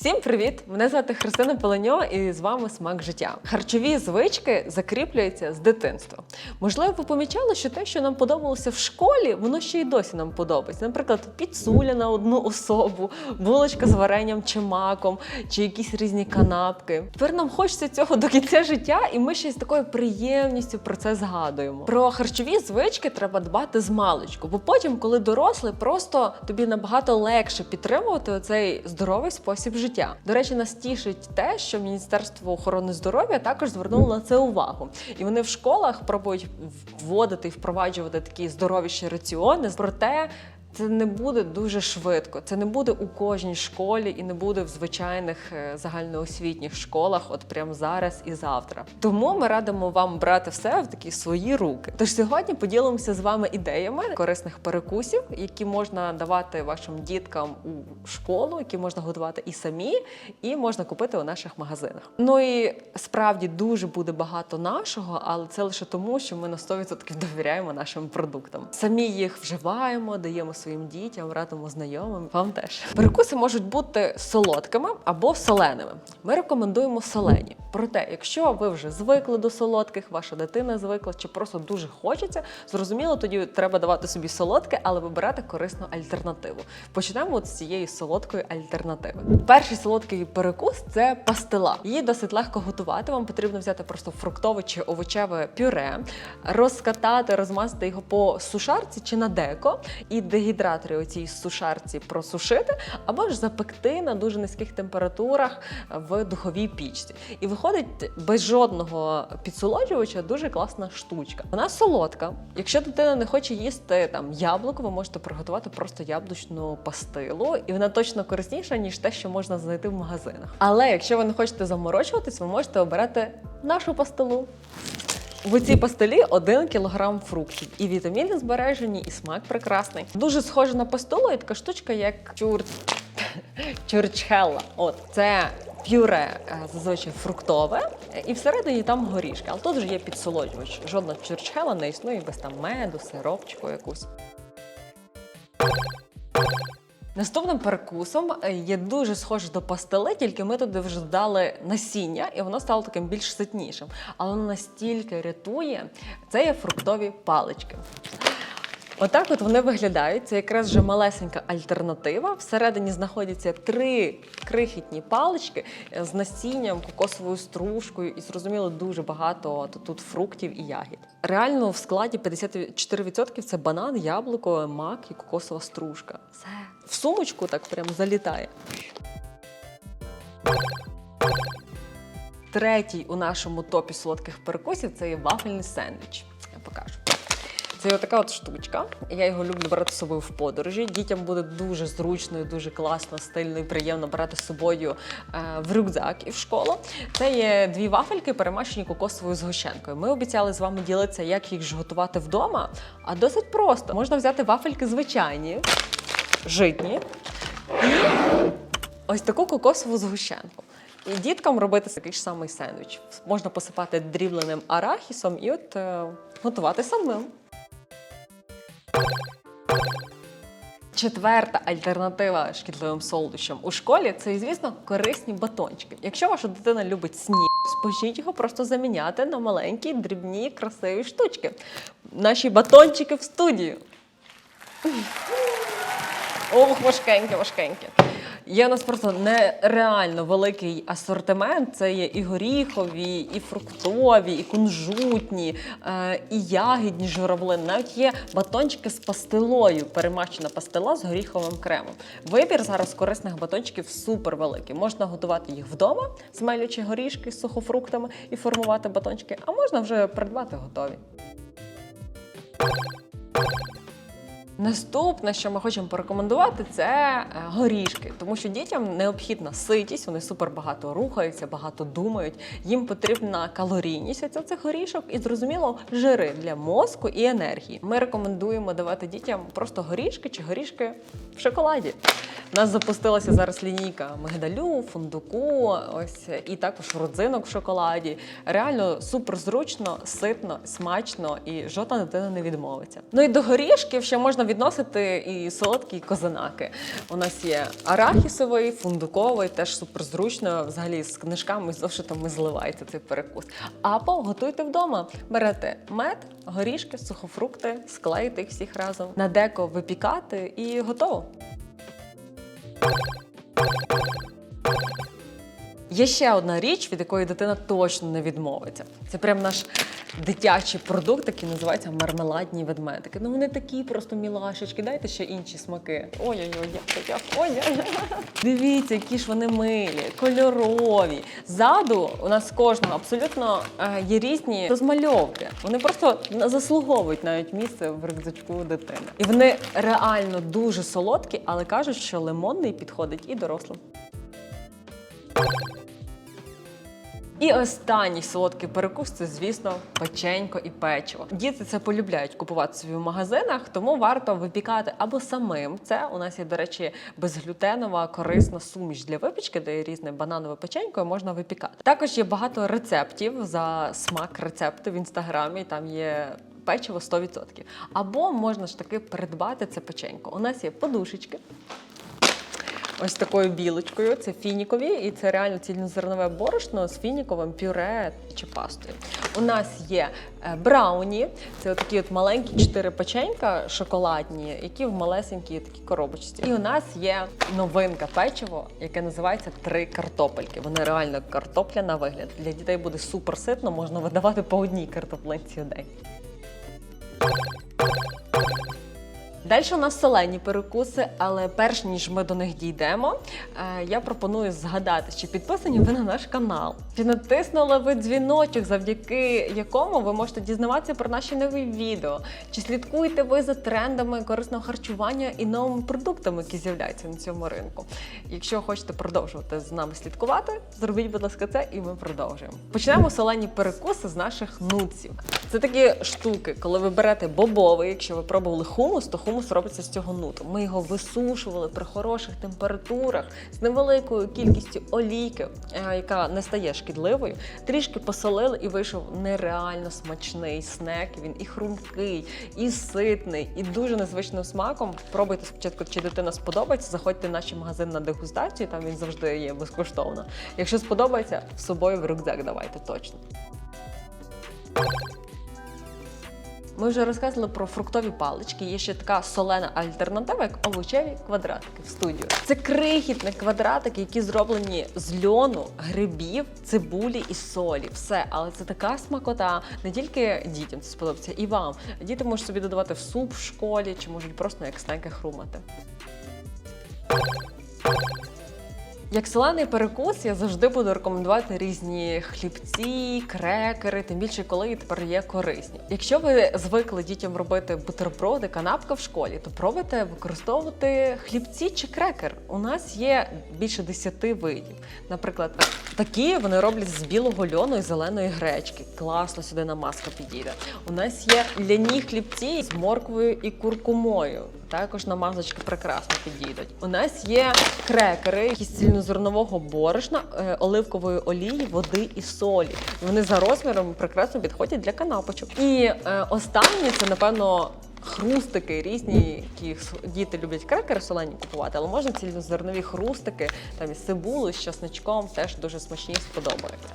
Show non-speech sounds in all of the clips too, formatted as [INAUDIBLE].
Всім привіт! Мене звати Христина Пеленьо і з вами смак життя. Харчові звички закріплюються з дитинства. Можливо, ви помічали, що те, що нам подобалося в школі, воно ще й досі нам подобається. Наприклад, підсуля на одну особу, булочка з варенням чи маком, чи якісь різні канапки. Тепер нам хочеться цього до кінця життя, і ми ще з такою приємністю про це згадуємо. Про харчові звички треба дбати з маличку, бо потім, коли дорослий, просто тобі набагато легше підтримувати оцей здоровий спосіб життя. До речі, нас тішить те, що Міністерство охорони здоров'я також звернуло на це увагу, і вони в школах пробують вводити і впроваджувати такі здоровіші раціони. Проте це не буде дуже швидко. Це не буде у кожній школі і не буде в звичайних е, загальноосвітніх школах, от прямо зараз і завтра. Тому ми радимо вам брати все в такі свої руки. Тож сьогодні поділимося з вами ідеями корисних перекусів, які можна давати вашим діткам у школу, які можна готувати і самі, і можна купити у наших магазинах. Ну і справді дуже буде багато нашого, але це лише тому, що ми на 100% довіряємо нашим продуктам. Самі їх вживаємо, даємо своїм дітям, радимо знайомим. Вам теж перекуси можуть бути солодкими або соленими. Ми рекомендуємо солені. Проте, якщо ви вже звикли до солодких, ваша дитина звикла чи просто дуже хочеться, зрозуміло, тоді треба давати собі солодке, але вибирати корисну альтернативу. Почнемо от з цієї солодкої альтернативи. Перший солодкий перекус це пастила. Її досить легко готувати. Вам потрібно взяти просто фруктове чи овочеве пюре, розкатати, розмазати його по сушарці чи на деко, і дегідратори у цій сушарці просушити, або ж запекти на дуже низьких температурах в духовій пічці. І виходить без жодного підсолоджувача дуже класна штучка. Вона солодка. Якщо дитина не хоче їсти там яблуко, ви можете приготувати просто яблучну пастилу, і вона точно корисніша, ніж те, що можна знайти в магазинах. Але якщо ви не хочете заморочуватись, ви можете обирати нашу пастилу. В цій пастилі 1 кг фруктів. І вітаміни збережені, і смак прекрасний. Дуже схоже на пастилу, і така штучка, як чур... чурчхелла. От це пюре е, зазвичай фруктове, і всередині там горішки. Але тут вже є підсолоджувач. Жодна чурчхела не існує без там меду, сиропчику якусь. Наступним перекусом е, є дуже схоже до пастили, тільки ми туди вже додали насіння, і воно стало таким більш ситнішим. Але воно настільки рятує, це є фруктові палички. Отак от вони виглядають. Це якраз вже малесенька альтернатива. Всередині знаходяться три крихітні палички е, з насінням, кокосовою стружкою, і зрозуміло, дуже багато тут фруктів і ягід. Реально в складі 54% це банан, яблуко, мак і кокосова стружка. Все в сумочку так прям залітає. Третій у нашому топі солодких перекусів це є вафельний сендвіч. Це така от штучка. Я його люблю брати з собою в подорожі. Дітям буде дуже зручно, і дуже класно, стильно і приємно брати з собою е, в рюкзак і в школу. Це є дві вафельки, перемащені кокосовою згущенкою. Ми обіцяли з вами ділитися, як їх ж готувати вдома. А досить просто. Можна взяти вафельки звичайні, житні і ось таку кокосову згущенку. І діткам робити такий ж самий сендвіч. Можна посипати дрібленим арахісом і от е, готувати самим. Четверта альтернатива шкідливим солодощам у школі це, звісно, корисні батончики. Якщо ваша дитина любить сніг, спочніть його просто заміняти на маленькі, дрібні, красиві штучки. Наші батончики в студію. Ох, важкенькі, важкеньке. Є у нас просто нереально великий асортимент. Це є і горіхові, і фруктові, і кунжутні, е, і ягідні журавлини. Навіть є батончики з пастилою, перемащена пастила з горіховим кремом. Вибір зараз корисних батончиків супер великий. Можна готувати їх вдома, змелюючи горішки з сухофруктами і формувати батончики, а можна вже придбати готові. Наступне, що ми хочемо порекомендувати, це е, горішки, тому що дітям необхідна ситість, вони супер багато рухаються, багато думають. Їм потрібна калорійність оця цих горішок і зрозуміло жири для мозку і енергії. Ми рекомендуємо давати дітям просто горішки чи горішки в шоколаді. У нас запустилася зараз лінійка мигдалю, фундуку, ось і також родзинок в шоколаді. Реально супер зручно, ситно, смачно і жодна дитина не відмовиться. Ну і до горішків ще можна відносити і солодкі, козанаки. У нас є арахісовий, фундуковий, теж суперзручно. Взагалі з книжками, з зошитами зливається цей перекус. Або готуйте вдома. Берете мед, горішки, сухофрукти, склеїте їх всіх разом, на деко випікати і готово. Є ще одна річ, від якої дитина точно не відмовиться. Це прям наш дитячий продукт, який називається мармеладні ведмедики. Ну вони такі просто мілашечки. Дайте ще інші смаки. Ой-ой-ой, як як ой Дивіться, які ж вони милі, кольорові. Ззаду у нас кожного абсолютно е, є різні розмальовки. Вони просто заслуговують навіть місце в рюкзачку дитини. І вони реально дуже солодкі, але кажуть, що лимонний підходить і дорослим. І останній солодкий перекус це, звісно, печенько і печиво. Діти це полюбляють купувати собі в магазинах, тому варто випікати або самим. Це у нас є, до речі, безглютенова корисна суміш для випічки, де є різне бананове печенько, і можна випікати. Також є багато рецептів за смак рецепту в інстаграмі. Там є. Печиво 100%. Або можна ж таки придбати це печенько. У нас є подушечки, ось такою білочкою. Це фінікові, і це реально цільнозернове борошно з фініковим пюре чи пастою. У нас є е, брауні, це такі от маленькі чотири печенька шоколадні, які в малесенькій такій коробочці. І у нас є новинка печиво, яке називається три картопельки. Вони реально картопля на вигляд. Для дітей буде супер ситно, можна видавати по одній картоплинці в день. Далі у нас солені перекуси, але перш ніж ми до них дійдемо, е, я пропоную згадати, чи підписані ви на наш канал, чи натиснули ви дзвіночок, завдяки якому ви можете дізнаватися про наші нові відео, чи слідкуєте ви за трендами корисного харчування і новими продуктами, які з'являються на цьому ринку. Якщо хочете продовжувати з нами слідкувати, зробіть, будь ласка, це і ми продовжуємо. Почнемо солені перекуси з наших нуців. Це такі штуки, коли ви берете бобовий, якщо ви пробували хумус, то хумус робиться з цього нуту. Ми його висушували при хороших температурах з невеликою кількістю олійки, е, яка не стає шкідливою. Трішки посолили і вийшов нереально смачний снек. Він і хрумкий, і ситний, і дуже незвичним смаком. Пробуйте спочатку, чи дитина сподобається. Заходьте в наш магазин на дегустацію, там він завжди є безкоштовно. Якщо сподобається, з собою в рюкзак давайте точно. Ми вже розказували про фруктові палички. Є ще така солена альтернатива, як овочеві квадратики в студію. Це крихітні квадратики, які зроблені з льону, грибів, цибулі і солі. Все, але це така смакота. Не тільки дітям це сподобається, і вам. Діти можуть собі додавати в суп в школі, чи можуть просто як снеки хрумати. Як солений перекус, я завжди буду рекомендувати різні хлібці, крекери, тим більше, коли тепер є корисні. Якщо ви звикли дітям робити бутерброди, канапка в школі, то пробуйте використовувати хлібці чи крекер. У нас є більше 10 видів. Наприклад, такі вони роблять з білого льону і зеленої гречки. Класно сюди намазка підійде. У нас є ляні хлібці з морквою і куркумою. Також намазочки прекрасно підійдуть. У нас є крекери, які з цільнозернового борошна, е, оливкової олії, води і солі. Вони за розміром прекрасно підходять для канапочок. І е, останнє це, напевно, хрустики різні, які діти люблять крекери солені купувати, але можна цільнозернові хрустики там із цибулею, з часничком, теж дуже смачні сподобаються.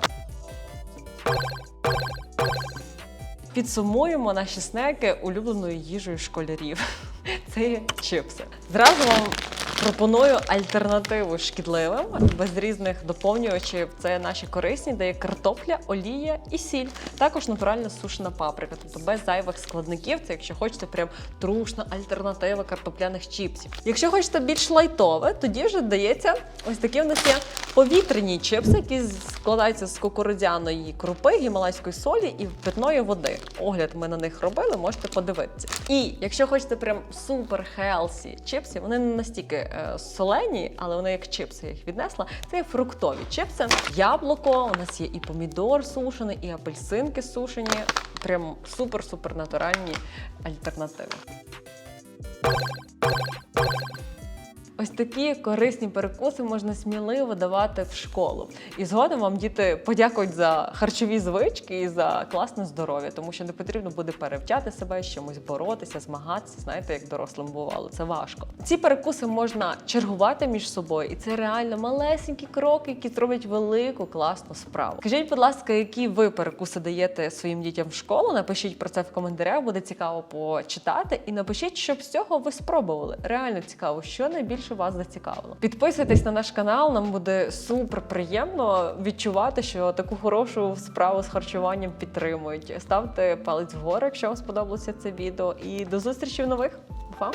Підсумуємо наші снеки улюбленою їжею школярів. [LAUGHS] Це чипси. Зразу вам пропоную альтернативу шкідливим без різних доповнювачів. Це наші корисні, де є картопля, олія і сіль. Також натуральна сушена паприка, тобто без зайвих складників. Це якщо хочете прям трушна альтернатива картопляних чіпсів. Якщо хочете більш лайтове, тоді вже дається ось такі в нас є повітряні чипси, які складаються з кукурудзяної крупи, гімалайської солі і питної води. Огляд ми на них робили, можете подивитися. І якщо хочете прям супер хелсі чипси, вони не настільки солені, але вони як чипси я їх віднесла. Це є фруктові чипси. Яблуко, у нас є і помідор сушений, і апельсинки сушені. Прям супер-супер натуральні альтернативи. Ось такі корисні перекуси можна сміливо давати в школу. І згодом вам діти подякують за харчові звички і за класне здоров'я, тому що не потрібно буде перевчати себе, з боротися, змагатися. Знаєте, як дорослим бувало, це важко. Ці перекуси можна чергувати між собою, і це реально малесенькі кроки, які зроблять велику класну справу. Скажіть, будь ласка, які ви перекуси даєте своїм дітям в школу? Напишіть про це в коментарях, буде цікаво почитати. І напишіть, щоб з цього ви спробували. Реально цікаво, що найбільше вас зацікавило. Підписуйтесь на наш канал, нам буде супер приємно відчувати, що таку хорошу справу з харчуванням підтримують. Ставте палець вгору, якщо вам сподобалося це відео. І до зустрічі в нових. Па!